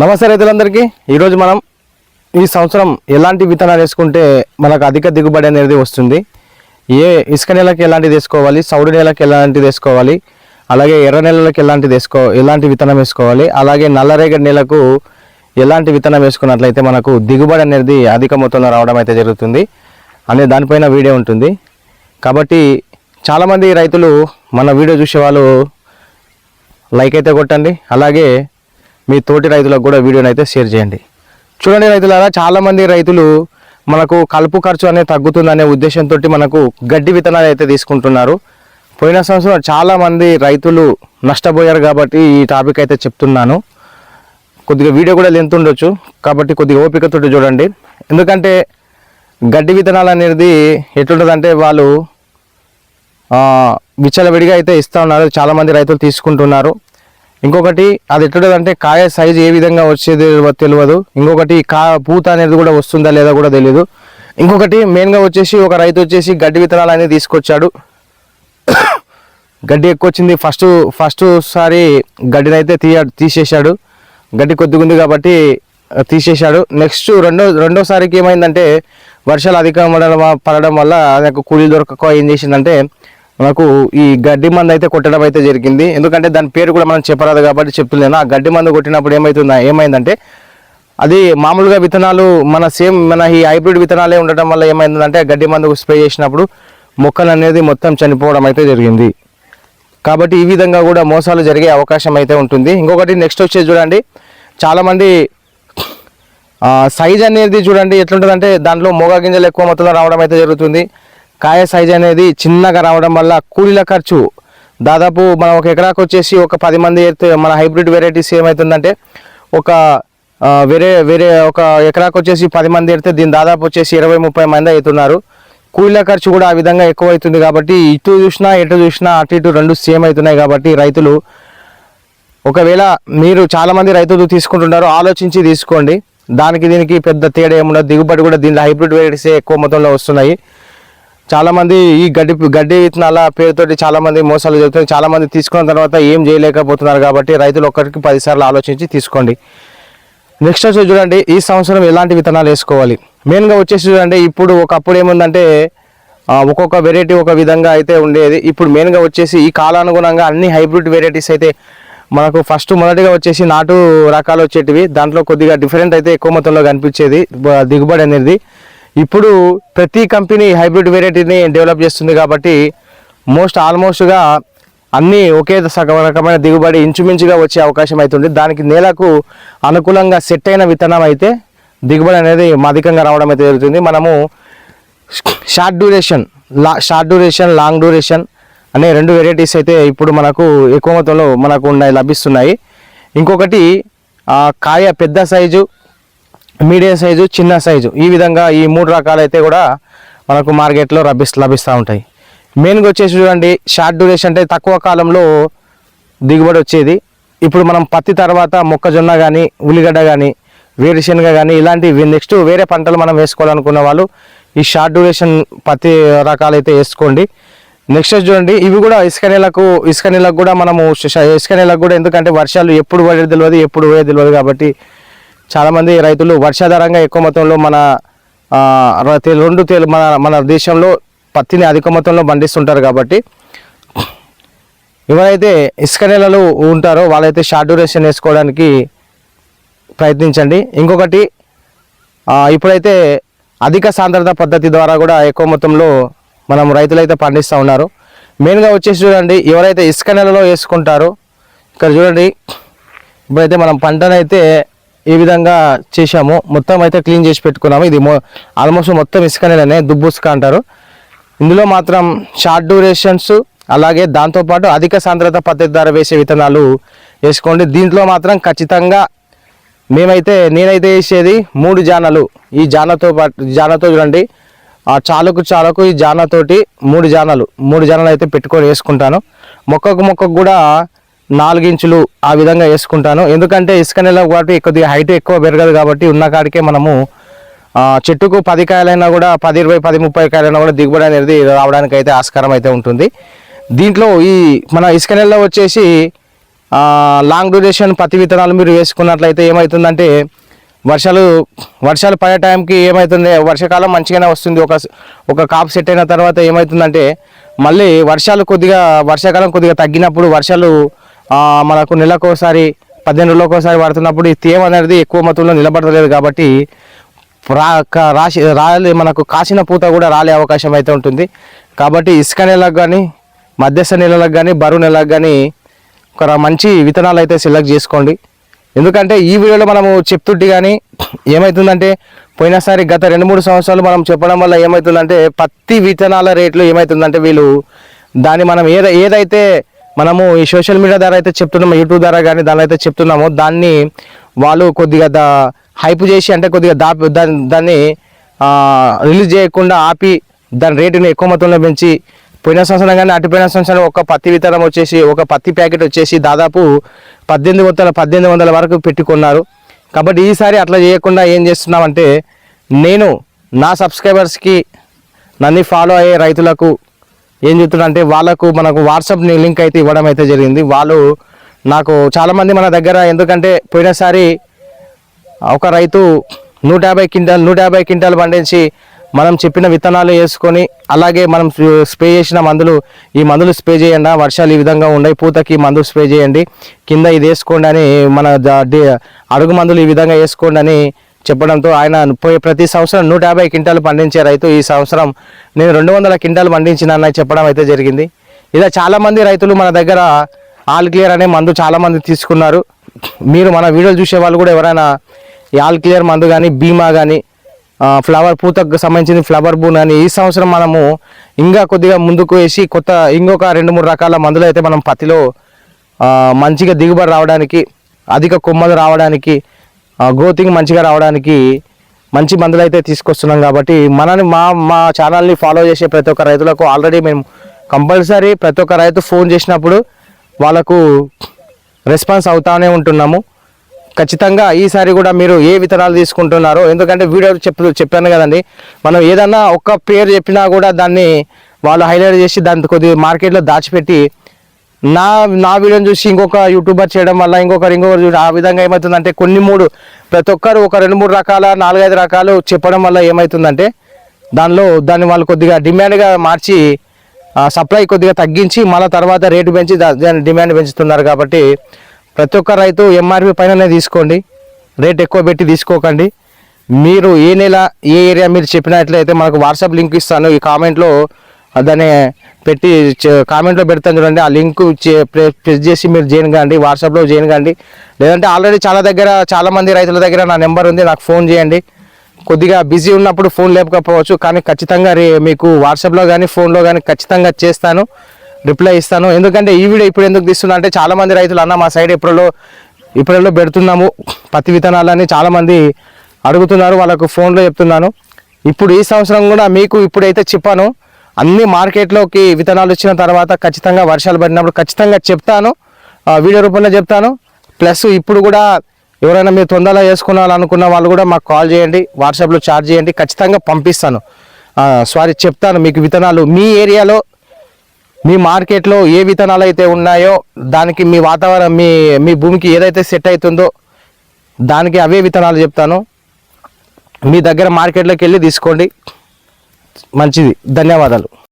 నమస్తే రైతులందరికీ. ఈరోజు మనం ఈ సంవత్సరం ఎలాంటి విత్తనాలు వేసుకుంటే మనకు అధిక దిగుబడి అనేది వస్తుంది? ఏ ఇసుక నెలకి ఎలాంటిది వేసుకోవాలి? సౌడు నెలకి ఎలాంటిది వేసుకోవాలి? అలాగే ఎర్ర నెలలకు ఎలాంటిది వేసుకో ఎలాంటి విత్తనం వేసుకోవాలి? అలాగే నల్లరేగడి నెలకు ఎలాంటి విత్తనం వేసుకున్నట్లయితే మనకు దిగుబడి అనేది అధిక మొత్తంలో రావడం అయితే జరుగుతుంది అనే దానిపైన వీడియో ఉంటుంది. కాబట్టి చాలామంది రైతులు మన వీడియో చూసే వాళ్ళు లైక్ అయితే కొట్టండి. అలాగే మీ తోటి రైతులకు కూడా వీడియోని అయితే షేర్ చేయండి. చూడండి రైతులారా చాలామంది రైతులు మనకు కలుపు ఖర్చు అనేది తగ్గుతుందనే ఉద్దేశంతో మనకు గడ్డి విత్తనాలు అయితే తీసుకుంటున్నారు. పోయిన సంవత్సరం చాలామంది రైతులు నష్టపోయారు కాబట్టి ఈ టాపిక్ అయితే చెప్తున్నాను. కొద్దిగా వీడియో కూడా లెంత్ ఉండొచ్చు కాబట్టి కొద్దిగా ఓపికతోటి చూడండి. ఎందుకంటే గడ్డి విత్తనాలు అనేది ఎట్లుంటుందంటే వాళ్ళు విచ్చలవిడిగా అయితే ఇస్తూ ఉన్నారు చాలామంది రైతులు తీసుకుంటున్నారు. ఇంకొకటి అది ఎట్లుంటుందంటే కాయ సైజు ఏ విధంగా వచ్చేది తెలియదు. ఇంకొకటి కా పూత అనేది కూడా వస్తుందా లేదా కూడా తెలియదు ఇంకొకటి మెయిన్గా వచ్చేసి ఒక రైతు వచ్చేసి గడ్డి విత్తనాలు అనేది తీసుకొచ్చాడు. గడ్డి ఎక్కువ వచ్చింది. ఫస్ట్ ఫస్ట్ సారి గడ్డిని అయితే తీయ తీసేశాడు. గడ్డి కొద్దిగా ఉంది కాబట్టి తీసేశాడు. నెక్స్ట్ రెండో రెండోసారికి ఏమైందంటే వర్షాలు అధికం పడడం పడడం వల్ల నాకు కూలీలు దొరకక ఏం చేసిందంటే మనకు ఈ గడ్డి మందు అయితే కొట్టడం అయితే జరిగింది. ఎందుకంటే దాని పేరు కూడా మనం చెప్పరాదు కాబట్టి చెప్తున్నాను ఆ గడ్డి మందు కొట్టినప్పుడు ఏమవుతుందా ఏమైందంటే అది మామూలుగా విత్తనాలు మన సేమ్ మన ఈ హైబ్రిడ్ విత్తనాలే ఉండటం వల్ల ఏమైందంటే గడ్డి మందు స్ప్రే చేసినప్పుడు మొక్కలు అనేది మొత్తం చనిపోవడం అయితే జరిగింది. కాబట్టి ఈ విధంగా కూడా మోసాలు జరిగే అవకాశం అయితే ఉంటుంది. ఇంకొకటి నెక్స్ట్ వచ్చేసి చూడండి. చాలామంది సైజ్ అనేది చూడండి ఎట్లుంటుందంటే దాంట్లో మోగా గింజలు ఎక్కువ మొత్తంలో రావడం అయితే జరుగుతుంది. కాయ సైజ్ అనేది చిన్నగా రావడం వల్ల కూలీల ఖర్చు. దాదాపు మనం ఒక ఎకరాకు వచ్చేసి ఒక పది మంది అయితే మన హైబ్రిడ్ వెరైటీస్ ఏమవుతుందంటే ఒక వేరే వేరే ఒక ఎకరాకు వచ్చేసి పది మంది ఎడితే దీని దాదాపు వచ్చేసి ఇరవై ముప్పై మంది అవుతున్నారు. కూలీల ఖర్చు కూడా ఆ విధంగా ఎక్కువ అవుతుంది కాబట్టి ఇటు చూసినా ఎటు చూసినా అటు ఇటు రెండు సేమ్ అవుతున్నాయి కాబట్టి రైతులు ఒకవేళ మీరు చాలామంది రైతులు తీసుకుంటున్నారు ఆలోచించి తీసుకోండి. దానికి దీనికి పెద్ద తేడా ఏముండదు. దిగుబడి కూడా దీనిలో హైబ్రిడ్ వెరైటీసే ఎక్కువ మొత్తంలో వస్తున్నాయి. చాలామంది ఈ గడ్డి గడ్డి విత్తనాల పేరుతోటి చాలామంది మోసాలు జరుగుతున్నాయి. చాలామంది తీసుకున్న తర్వాత ఏం చేయలేకపోతున్నారు కాబట్టి రైతులు ఒక్కరికి పదిసార్లు ఆలోచించి తీసుకోండి. నెక్స్ట్ వచ్చి చూడండి ఈ సంవత్సరం ఎలాంటి విత్తనాలు వేసుకోవాలి? మెయిన్గా వచ్చేసి చూడండి ఇప్పుడు ఒకప్పుడు ఏముందంటే ఒక్కొక్క వెరైటీ ఒక విధంగా అయితే ఉండేది. ఇప్పుడు మెయిన్గా వచ్చేసి ఈ కాలానుగుణంగా అన్ని హైబ్రిడ్ వెరైటీస్ అయితే మనకు ఫస్ట్ మొదటిగా వచ్చేసి నాటు రకాలు వచ్చేటివి. దాంట్లో కొద్దిగా డిఫరెంట్ అయితే ఎక్కువ మొత్తంలో కనిపించేది. దిగుబడి అనేది ఇప్పుడు ప్రతి కంపెనీ హైబ్రిడ్ వెరైటీని డెవలప్ చేస్తుంది కాబట్టి మోస్ట్ ఆల్మోస్ట్గా అన్నీ ఒకే సగం రకమైన దిగుబడి ఇంచుమించుగా వచ్చే అవకాశం అవుతుంది దానికి నేలకు అనుకూలంగా సెట్ అయిన విత్తనం అయితే దిగుబడి అనేది అధికంగా రావడం అయితే జరుగుతుంది. మనము షార్ట్ డ్యూరేషన్ లా షార్ట్ డ్యూరేషన్ లాంగ్ డ్యూరేషన్ అనే రెండు వెరైటీస్ అయితే ఇప్పుడు మనకు ఎక్కువ మొత్తంలో మనకు ఉన్నాయి లభిస్తున్నాయి. ఇంకొకటి కాయ పెద్ద సైజు మీడియం సైజు చిన్న సైజు. ఈ విధంగా ఈ మూడు రకాలు అయితే కూడా మనకు మార్కెట్లో లభిస్ లభిస్తూ ఉంటాయి. మెయిన్గా వచ్చేసి చూడండి షార్ట్ డ్యూరేషన్ అంటే తక్కువ కాలంలో దిగుబడి వచ్చేది. ఇప్పుడు మనం పత్తి తర్వాత మొక్కజొన్న కానీ ఉల్లిగడ్డ కానీ వేరుశనగ కానీ ఇలాంటివి నెక్స్ట్ వేరే పంటలు మనం వేసుకోవాలనుకున్న వాళ్ళు ఈ షార్ట్ డ్యూరేషన్ పత్తి రకాలు అయితే వేసుకోండి. నెక్స్ట్ చూడండి ఇవి కూడా ఇసుక నెలకు ఇసుక నెలకు కూడా మనము ఇసుక నెలకు కూడా ఎందుకంటే వర్షాలు ఎప్పుడు పడేది తెలియదు ఎప్పుడు పోయేది తెలియదు కాబట్టి చాలామంది రైతులు వర్షాధారంగా ఎక్కువ మొత్తంలో మన రెండు తేలు మన మన దేశంలో పత్తిని అధిక మొత్తంలో పండిస్తుంటారు కాబట్టి ఎవరైతే ఇసుక నెలలు ఉంటారో వాళ్ళైతే షార్ట్ డ్యూరేషన్ వేసుకోవడానికి ప్రయత్నించండి. ఇంకొకటి ఇప్పుడైతే అధిక సాంద్రత పద్ధతి ద్వారా కూడా ఎక్కువ మొత్తంలో మనం రైతులైతే పండిస్తూ ఉన్నారు. మెయిన్గా వచ్చేసి చూడండి ఎవరైతే ఇసుక నెలలో వేసుకుంటారో ఇక్కడ చూడండి ఇప్పుడైతే మనం పంటనైతే ఈ విధంగా చేశాము మొత్తం అయితే క్లీన్ చేసి పెట్టుకున్నాము. ఇది మొ ఆల్మోస్ట్ మొత్తం ఇసుక నెలనే దుబ్బుసుక అంటారు. ఇందులో మాత్రం షార్ట్ డ్యూరేషన్స్ అలాగే దాంతోపాటు అధిక సాంద్రత పద్ధతి ద్వారా వేసే విత్తనాలు వేసుకోండి. దీంట్లో మాత్రం ఖచ్చితంగా మేమైతే నేనైతే వేసేది మూడు జానలు. ఈ జానతో పాటు జానతో చూడండి. ఆ చాలకు చాలకు ఈ జానతోటి మూడు జానలు. మూడు జానలు అయితే పెట్టుకొని వేసుకుంటాను. మొక్కకు మొక్కకు కూడా నాలుగించులు ఆ విధంగా వేసుకుంటాను. ఎందుకంటే ఇసుక నెల కాబట్టి కొద్దిగా హైట్ ఎక్కువ పెరగదు కాబట్టి ఉన్న కాడికే మనము చెట్టుకు పది కాయలైనా కూడా పది ఇరవై పది ముప్పై కాయలైనా కూడా దిగుబడి అనేది రావడానికి అయితే ఆస్కారం అయితే ఉంటుంది. దీంట్లో ఈ మన ఇసుక నెలలో వచ్చేసి లాంగ్ డ్యూరేషన్ పత్తి విత్తనాలు మీరు వేసుకున్నట్లయితే ఏమవుతుందంటే వర్షాలు వర్షాలు పడే టైంకి ఏమవుతుంది వర్షాకాలం మంచిగానే వస్తుంది. ఒక ఒక కాపు సెట్ అయిన తర్వాత ఏమవుతుందంటే మళ్ళీ వర్షాలు కొద్దిగా వర్షాకాలం కొద్దిగా తగ్గినప్పుడు వర్షాలు మనకు నెలకోసారి పదిహేను రోజులకోసారి పడుతున్నప్పుడు ఈ తేమ అనేది ఎక్కువ మొత్తంలో నిలబడలేదు కాబట్టి రా రాసి రాలే మనకు కాసిన పూత కూడా రాలే అవకాశం అయితే ఉంటుంది. కాబట్టి ఇసుక నెలకు కానీ మధ్యస్థ నెలలకు కానీ బరువు నెలకు కానీ ఒక మంచి విత్తనాలు అయితే సెలెక్ట్ చేసుకోండి. ఎందుకంటే ఈ వీడియోలో మనము చెప్తుంటే కానీ ఏమవుతుందంటే పోయినసారి గత రెండు మూడు సంవత్సరాలు మనం చెప్పడం వల్ల ఏమవుతుందంటే పత్తి విత్తనాల రేట్లు ఏమవుతుందంటే వీళ్ళు దాన్ని మనం ఏద ఏదైతే మనము ఈ సోషల్ మీడియా ద్వారా అయితే చెప్తున్నాము యూట్యూబ్ ద్వారా కానీ దానిలో అయితే చెప్తున్నామో దాన్ని వాళ్ళు కొద్దిగా దా హైప్ చేసి అంటే కొద్దిగా దాపి దాన్ని దాన్ని రిలీజ్ చేయకుండా ఆపి దాని రేటుని ఎక్కువ మొత్తంలో పెంచి పోయిన సంవత్సరం కానీ అటుపోయిన సంవత్సరం ఒక పత్తి విత్తనం వచ్చేసి ఒక పత్తి ప్యాకెట్ వచ్చేసి దాదాపు పద్దెనిమిది వందల పద్దెనిమిది వందల వరకు పెట్టుకున్నారు కాబట్టి ఈసారి అట్లా చేయకుండా ఏం చేస్తున్నామంటే నేను నా సబ్స్క్రైబర్స్కి నన్ను ఫాలో అయ్యే రైతులకు ఏం చెప్తున్నా అంటే వాళ్ళకు మనకు వాట్సాప్ లింక్ అయితే ఇవ్వడం అయితే జరిగింది. వాళ్ళు నాకు చాలామంది మన దగ్గర ఎందుకంటే పోయినసారి ఒక రైతు నూట యాభై క్వింటాల్ నూట యాభై క్వింటాలు పండించి మనం చెప్పిన విత్తనాలు వేసుకొని అలాగే మనం స్ప్రే చేసిన మందులు ఈ మందులు స్ప్రే చేయండి వర్షాలు ఈ విధంగా ఉన్నాయి పూతకి మందు మందులు స్ప్రే చేయండి కింద ఇది వేసుకోండి అని మన అడుగు మందులు ఈ విధంగా వేసుకోండి అని చెప్పడంతో ఆయన పోయే ప్రతి సంవత్సరం నూట యాభై క్వింటాలు పండించే రైతు ఈ సంవత్సరం. నేను రెండు వందల క్వింటాలు పండించినానని చెప్పడం అయితే జరిగింది. ఇలా చాలామంది రైతులు మన దగ్గర ఆల్ క్లియర్ అనే మందు చాలామంది తీసుకున్నారు. మీరు మన వీడియోలు చూసే వాళ్ళు కూడా ఎవరైనా ఈ ఆల్ క్లియర్ మందు కానీ బీమా కానీ ఫ్లవర్ పూతకు సంబంధించిన ఫ్లవర్ బూన్ అని ఈ సంవత్సరం మనము ఇంకా కొద్దిగా ముందుకు వేసి కొత్త ఇంకొక రెండు మూడు రకాల మందులు అయితే మనం పత్తిలో మంచిగా దిగుబడి రావడానికి అధిక కొమ్మలు రావడానికి గ్రోతింగ్ మంచిగా రావడానికి మంచి మందులు అయితే తీసుకొస్తున్నాం కాబట్టి మనని మా మా ఛానల్ని ఫాలో చేసే ప్రతి ఒక్క రైతులకు ఆల్రెడీ మేము కంపల్సరీ ప్రతి ఒక్క రైతు ఫోన్ చేసినప్పుడు వాళ్ళకు రెస్పాన్స్ అవుతానే ఉంటున్నాము. ఖచ్చితంగా ఈసారి కూడా మీరు ఏ విత్తనాలు తీసుకుంటున్నారో ఎందుకంటే వీడియో చెప్పు చెప్పాను కదండి మనం ఏదన్నా ఒక్క పేరు చెప్పినా కూడా దాన్ని వాళ్ళు హైలైట్ చేసి దాన్ని కొద్దిగా మార్కెట్లో దాచిపెట్టి నా నా వీడియోని చూసి ఇంకొక యూట్యూబర్ చేయడం వల్ల ఇంకొకరు ఇంకొకరు చూసి ఆ విధంగా ఏమవుతుందంటే కొన్ని మూడు ప్రతి ఒక్కరు ఒక రెండు మూడు రకాల నాలుగైదు రకాలు చెప్పడం వల్ల ఏమవుతుందంటే దానిలో దాన్ని వాళ్ళు కొద్దిగా డిమాండ్గా మార్చి సప్లై కొద్దిగా తగ్గించి మళ్ళీ తర్వాత రేటు పెంచి దాని డిమాండ్ పెంచుతున్నారు కాబట్టి ప్రతి ఒక్క రైతు ఎంఆర్పి పైననే తీసుకోండి. రేట్ ఎక్కువ పెట్టి తీసుకోకండి. మీరు ఏ నెల ఏ ఏరియా మీరు చెప్పినట్లయితే మనకు వాట్సాప్ లింక్ ఇస్తాను. ఈ కామెంట్లో దాన్ని పెట్టి కామెంట్లో పెడతాను చూడండి. ఆ లింక్ ప్రెస్ చేసి మీరు జాయిన్ కాండి. వాట్సాప్లో జాయిన్ కాండి. లేదంటే ఆల్రెడీ చాలా దగ్గర చాలా మంది రైతుల దగ్గర నా నెంబర్ ఉంది. నాకు ఫోన్ చేయండి. కొద్దిగా బిజీ ఉన్నప్పుడు ఫోన్ లేకపోవచ్చు కానీ ఖచ్చితంగా రే మీకు వాట్సాప్లో కానీ ఫోన్లో కానీ ఖచ్చితంగా చేస్తాను. రిప్లై ఇస్తాను. ఎందుకంటే ఈ వీడియో ఇప్పుడు ఎందుకు తీస్తున్నా అంటే చాలామంది రైతులు అన్న మా సైడ్ ఎప్పుడో ఇప్పుడల్లో పెడుతున్నాము. పత్తి విత్తనాలని చాలామంది అడుగుతున్నారు. వాళ్ళకు ఫోన్లో చెప్తున్నాను. ఇప్పుడు ఈ సంవత్సరం కూడా మీకు ఇప్పుడైతే చెప్పాను. అన్ని మార్కెట్లోకి విత్తనాలు వచ్చిన తర్వాత ఖచ్చితంగా వర్షాలు పడినప్పుడు ఖచ్చితంగా చెప్తాను. వీడియో రూపంలో చెప్తాను. ప్లస్ ఇప్పుడు కూడా ఎవరైనా మీరు తొందరగా చేసుకోవాలనుకున్న వాళ్ళు కూడా మాకు కాల్ చేయండి వాట్సాప్లో చార్జ్ చేయండి ఖచ్చితంగా పంపిస్తాను. సారీ చెప్తాను మీకు విత్తనాలు మీ ఏరియాలో మీ మార్కెట్లో ఏ విత్తనాలు అయితే ఉన్నాయో దానికి మీ వాతావరణం మీ మీ భూమికి ఏదైతే సెట్ అవుతుందో దానికి అవే విత్తనాలు చెప్తాను. మీ దగ్గర మార్కెట్లోకి వెళ్ళి తీసుకోండి. మంచిది. ధన్యవాదాలు.